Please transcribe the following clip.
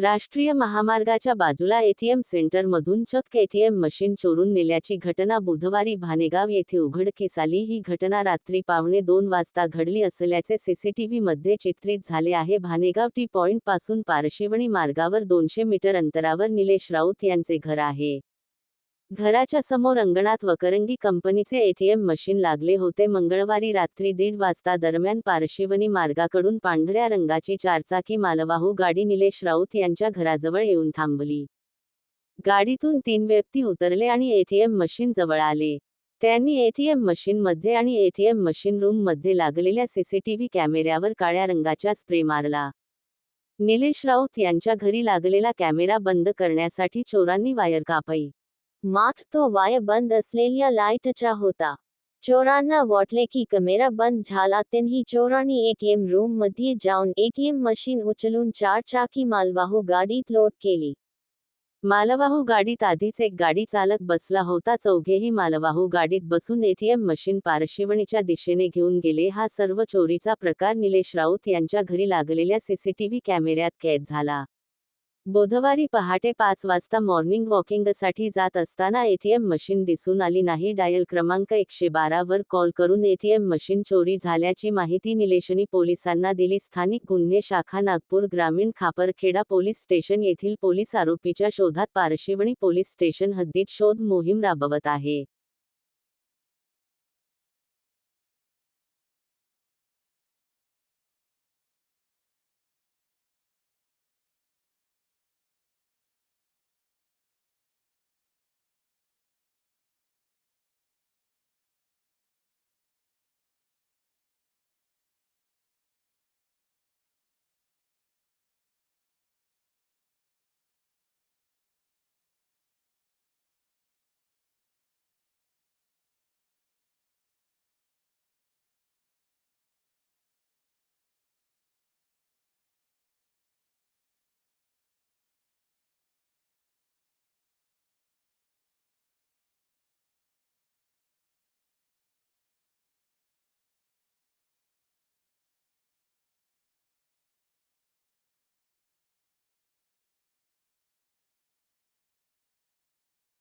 राष्ट्रीय महामार्गाच्या बाजूला एटीएम सेंटरमधून चक्क एटीएम मशीन चोरून नेल्याची घटना बुधवारी भानेगाव येथे उघडकीस आली ही घटना रात्री पावणे दोन वाजता घडली असल्याचे सीसीटीव्ही मध्ये चित्रित झाले आहे. भानेगाव टी पॉइंटपासून पारशिवणी मार्गावर दोनशे मीटर अंतरावर निलेश राऊत यांचे घर आहे. घराच्या समोर अंगणात वकरंगी कंपनीचे एटीएम मशीन लागले होते. मंगळवारी रात्री दीड वाजता दरम्यान पारशिवनी मार्गाकडून पांढऱ्या रंगाची चारचाकी मालवाहू गाडी निलेश राऊत यांच्या घराजवळ येऊन थांबली. गाडीतून तीन व्यक्ती उतरले आणि एटीएम मशीन जवळ आले. त्यांनी एटीएम मशीनमध्ये आणि एटीएम मशीन रूममध्ये लागलेल्या सीसीटीव्ही कॅमेऱ्यावर काळ्या रंगाच्या स्प्रे मारला. निलेश राऊत यांच्या घरी लागलेला कॅमेरा बंद करण्यासाठी चोरांनी वायर कापई. मात्र तो वाय बंद असलेल्या लाईटचा होता. चोरांना वाटले की कॅमेरा बंद झाला त्यांनी चोरांनी एटीएम रूममध्ये जाऊन एटीएम मशीन उचलून चार चाकी मालवाहू गाडीत लोड केली. मालवाहू गाडीत आधीच एक गाडी चालक बसला होता. चौघेही मालवाहू गाडीत बसून एटीएम मशीन पारशिवणीच्या दिशेने घेऊन गेले. हा सर्व चोरीचा प्रकार निलेश राऊत यांच्या घरी लागलेल्या सीसीटीव्ही कॅमेऱ्यात कैद झाला. बुधवारी पहाटे पाच वाजता मॉर्निंग वॉकिंगसाठी जात असताना एटीएम मशीन दिसून आली नाही. डायल क्रमांक एकशे बारावर कॉल करून एटीएम मशीन चोरी झाल्याची माहिती निलेशनी पोलिसांना दिली. स्थानिक गुन्हे शाखा नागपूर ग्रामीण खापरखेडा पोलीस स्टेशन येथील पोलीस आरोपीच्या शोधात पारशिवणी पोलीस स्टेशन हद्दीत शोध मोहीम राबवत आहे.